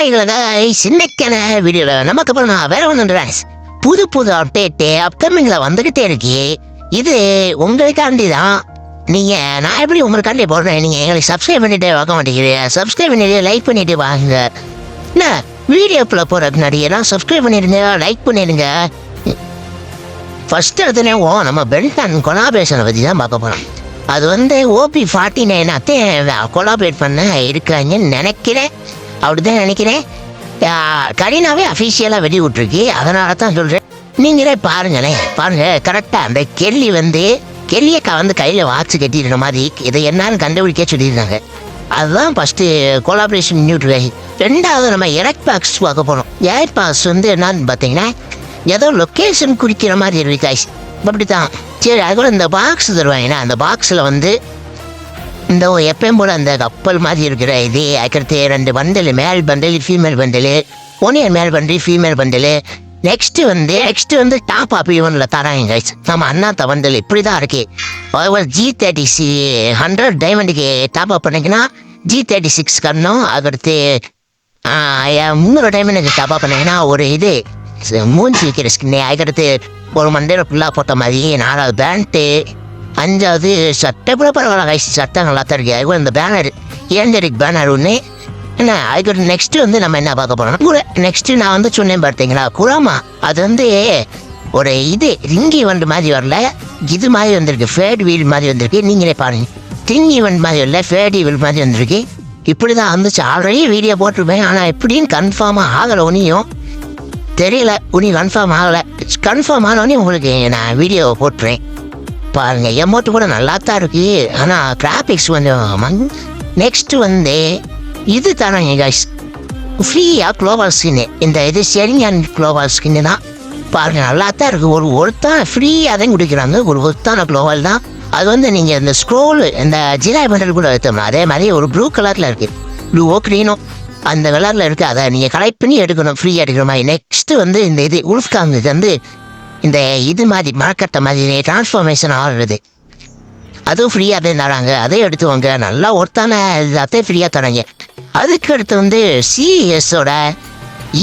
ஹாய்களா சின்னக்கான வீடியோவில் நமக்கு அப்புறம் நான் வேற ஒன்று புது புது அப்டேட்டு அப்கமிங்ல வந்துகிட்டே இருக்கு. இது உங்களுக்காண்டி தான். நீங்க நான் எப்படி உங்களுக்காண்டி போடுறேன் நீங்க எங்களுக்கு சப்ஸ்கிரைப் பண்ணிட்டே பார்க்க மாட்டேங்கிறீங்க சப்ஸ்கிரைப் பண்ணிட்டு லைக் பண்ணிட்டு வாங்க. என்ன வீடியோக்குள்ள போற முன்னாடி எல்லாம் சப்ஸ்கிரைப் பண்ணிடுங்க லைக் பண்ணிடுங்க. ஃபர்ஸ்ட் எடுத்தனே ஓ நம்ம பெல்டன் கொலாபரேஷனை பற்றி தான் பார்க்க போகிறோம் அது வந்து ஓபி ஃபார்ட்டி நைன் அத்தையும் கொலாபரேட் பண்ண இருக்காங்கன்னு நினைக்கிறேன். அப்படிதான் நினைக்கிறேன். கரீனாவே அஃபிஷியலாக வெடி விட்ருக்கு அதனால தான் சொல்கிறேன் நீங்களே பாருங்களேன். பாருங்க கரெக்டாக அந்த கெல்லி வந்து கெல்லியக்கா வந்து கையில் வாட்ச் கட்டிடுற மாதிரி இதை என்னன்னு கண்டுபிடிக்க சொல்லியிருந்தாங்க. அதுதான் ஃபஸ்ட்டு கொலாபரேஷன் நியூட்ரு ரெண்டாவது நம்ம எலக்ட் பாக்ஸ் பார்க்க போனோம் ஏர் பாக்ஸ் வந்து என்னன்னு பார்த்தீங்கன்னா ஏதோ லொக்கேஷன் குறிக்கிற மாதிரி இருக்கு அப்படி தான் சரி அது கூட இந்த பாக்ஸ் தருவாங்கன்னா அந்த பாக்ஸில் வந்து இந்த எப்பயும் போல அந்த கப்பல் மாதிரி இருக்கிற இது அதுக்கடுத்து ரெண்டு பந்தல் மேல் பந்தல் female bundle onion male bundle female bundle. Next வந்து நெக்ஸ்ட் வந்து டாப் அப் ஈவனில் தராங்க கைஸ் நம்ம அண்ணாத்த பண்டல் இப்படி தான் இருக்கு. ஜி தேர்ட்டி சி ஹண்ட்ரட் டைமண்டுக்கு டாப் அப் பண்ணிங்கன்னா ஜி தேர்ட்டி சிக்ஸ் கண்ணும் அதுக்கடுத்து ஆ, முந்நூறு டைமண்டுக்கு டாப் அப் பண்ணிங்கன்னா ஒரு இது மூஞ்சி வைக்கிற ஸ்கின்னு அதுக்கடுத்து ஒரு மண்டையில் ஃபுல்லாக போட்ட மாதிரி நாலாவது பேண்ட்டு அஞ்சாவது சட்டை கூட பரவாயில்ல கைஸ் சட்டை நல்லா தான் இருக்கு அதுக்கு இந்த பேனர் ஏஞ்சரிக் பேனர் ஒன்று என்ன அதுக்கு நெக்ஸ்ட்டு வந்து நம்ம என்ன பார்க்க போகிறோம் கூட நெக்ஸ்ட்டு நான் வந்து சொன்னேன் பார்த்தீங்களா குராமா? அது வந்து ஒரு இது ரிங்கி வண்டு மாதிரி வரல. இது மாதிரி வந்திருக்கு ஃபேட் வீல் மாதிரி வந்திருக்கு. நீங்களே பாருங்க. டிங் ஈவெண்ட் மாதிரி இல்லை ஃபேட் வீல் மாதிரி வந்திருக்கு. இப்படி தான் வந்துச்சு ஆல்ரெடி வீடியோ போட்டிருப்பேன். ஆனால் எப்படின்னு கன்ஃபார்மாக ஆகலை உனியும். தெரியல உனி கன்ஃபார்ம் ஆகலை. கன்ஃபார்ம் ஆனோடனே உங்களுக்கு நான் வீடியோ போட்டுறேன். பாருங்க எமௌண்ட் கூட நல்லா தான் இருக்கு ஆனால் கிராஃபிக்ஸ் கொஞ்சம் நெக்ஸ்ட் வந்து இது தராங்க கைஸ் ஃப்ரீயாக க்ளோபல் ஸ்கின்னு இந்த இது செரிஞான் க்ளோபல் ஸ்கின்னு தான். பாருங்கள் நல்லா தான் இருக்குது ஒரு ஒருத்தான் ஃப்ரீயாக தான் குடிக்கிறாங்க. ஒரு ஒருத்தான க்ளோபல் தான். அது வந்து நீங்கள் இந்த ஸ்க்ரோல் இந்த ஜிராய் பண்டல் கூட எடுத்தோம்னா அதே மாதிரி ஒரு ப்ளூ கலரில் இருக்குது ப்ளூவோ க்ரீனோ அந்த கலரில் இருக்குது அதை நீங்கள் கலெக்ட் பண்ணி எடுக்கணும். ஃப்ரீயாக எடுக்கிற மாதிரி. நெக்ஸ்ட்டு வந்து இந்த இது உல்ஃப்காங் இது வந்து இந்த இது மாதிரி மரக்கட்டை மாதிரி டிரான்ஸ்ஃபார்மேஷன் ஆடுறது அதுவும் ஃப்ரீயாக தான் தராங்க. அதையும் எடுத்துவாங்க நல்லா ஒருத்தான அதையும் ஃப்ரீயாக தராங்க. அதுக்கு அடுத்து வந்து சிஎஸோட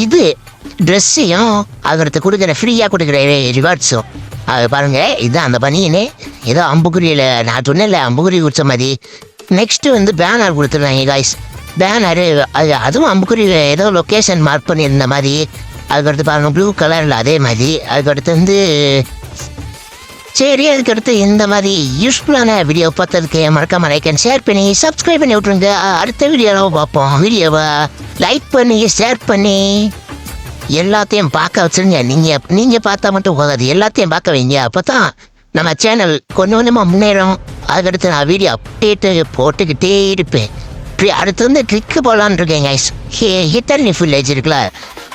இது ட்ரெஸ்ஸையும் அவர்கிட்ட கொடுக்குற ஃப்ரீயாக கொடுக்குற ரிவார்ட்ஸும் அது பாருங்கள் இதுதான் அந்த பனியனு. ஏதோ அம்புக்குரியில் நான் சொன்னேன்ல அம்புக்குரி கொடுத்த மாதிரி. நெக்ஸ்ட்டு வந்து பேனர் கொடுத்துருந்தாங்க காய்ஸ் பேனரு அது அதுவும் அம்புக்குரி ஏதோ லொக்கேஷன் மார்க் பண்ணியிருந்த மாதிரி. அதுக்கடுத்து பாருங்கள் ப்ளூ கலரில் அதே மாதிரி. அதுக்கடுத்து வந்து சரி அதுக்கடுத்து இந்த மாதிரி யூஸ்ஃபுல்லான வீடியோ பார்த்ததுக்கு மறக்காம லைக் அண்ட் ஷேர் பண்ணி சப்ஸ்கிரைப் பண்ணி விட்ருங்க அடுத்த வீடியோவில் பார்ப்போம். வீடியோவை லைக் பண்ணி ஷேர் பண்ணி எல்லாத்தையும் பார்க்க வச்சுருங்க. நீங்கள் நீங்கள் பார்த்தா மட்டும் போகாது எல்லாத்தையும் பார்க்க வைங்க. அப்போ தான் நம்ம சேனல் கொஞ்சம் கொஞ்சமாக முன்னேறும். அதுக்கடுத்து நான் வீடியோ அப்டேட்டு போட்டுக்கிட்டே இருப்பேன். இப்படி அடுத்து வந்து ட்ரிக்கு போடலான்னு இருக்கேன் ஹே ஹிட்டர்னி வில்லேஜ் இருக்குல்ல?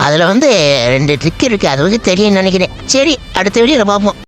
அதில் வந்து ரெண்டு ட்ரிக் இருக்குது அது வந்து தெரியும்னு நினைக்கிறேன். சரி அடுத்த வீடியோவில் பார்ப்போம்.